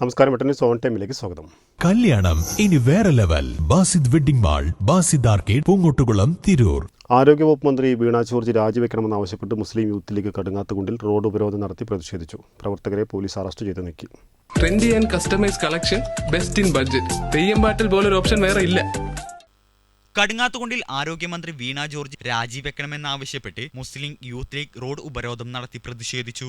നമസ്കാരം വെട്ടനി സോൺ ടൈമിലേക്ക് സ്വാഗതം. കല്യാണം ഇനി വേറെ level. Basid wedding mall Basid arcade Poongottukulam Tirur. ആരോഗ്യവകുപ്പ് മന്ത്രി വീണ ജോർജ് രാജിവെക്കണമെന്നാവശ്യപ്പെട്ട് മുസ്ലിം യൂത്ത് ലീഗ് കടുങ്ങാത്തുകുണ്ടിൽ റോഡ് ഉപരോധം നടത്തി പ്രതിഷേധിച്ചു. പ്രവർത്തകരെ പോലീസ് അറസ്റ്റ് ചെയ്ത് നീക്കി. Trendy and customise collection best in budget. Theyyam പാട്ടിൽ ഒരു ഓപ്ഷൻ വേറെ ഇല്ല. കടുങ്ങാത്തുകൊണ്ടിൽ ആരോഗ്യമന്ത്രി വീണ ജോർജ് രാജിവെക്കണമെന്നാവശ്യപ്പെട്ട് മുസ്ലിം യൂത്ത് ലീഗ് റോഡ് ഉപരോധം നടത്തി പ്രതിഷേധിച്ചു.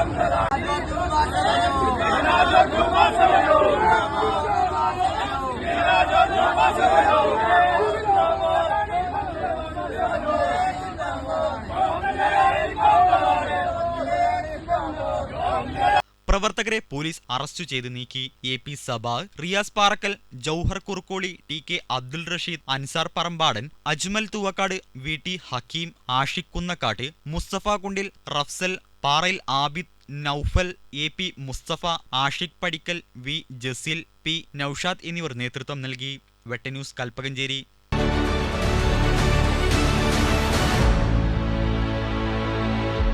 പ്രവർത്തകരെ പോലീസ് അറസ്റ്റ് ചെയ്ത് നീക്കി. A P Saba Riyas Parakkal Jouhar Kurukkoli T K Abdul Rasheed Ansar Parambadan Ajmal Thoovakkad V T Hakeem Ashiq Kunnakkatt Musthafa Kundil Rafsal Parayil Abid Naufal A P Musthafa Ashiq Padikkal V Jaseel P Naushad എന്നിവർ നേതൃത്വം നൽകി. വെട്ടന്യൂസ് കൽപ്പകഞ്ചേരി.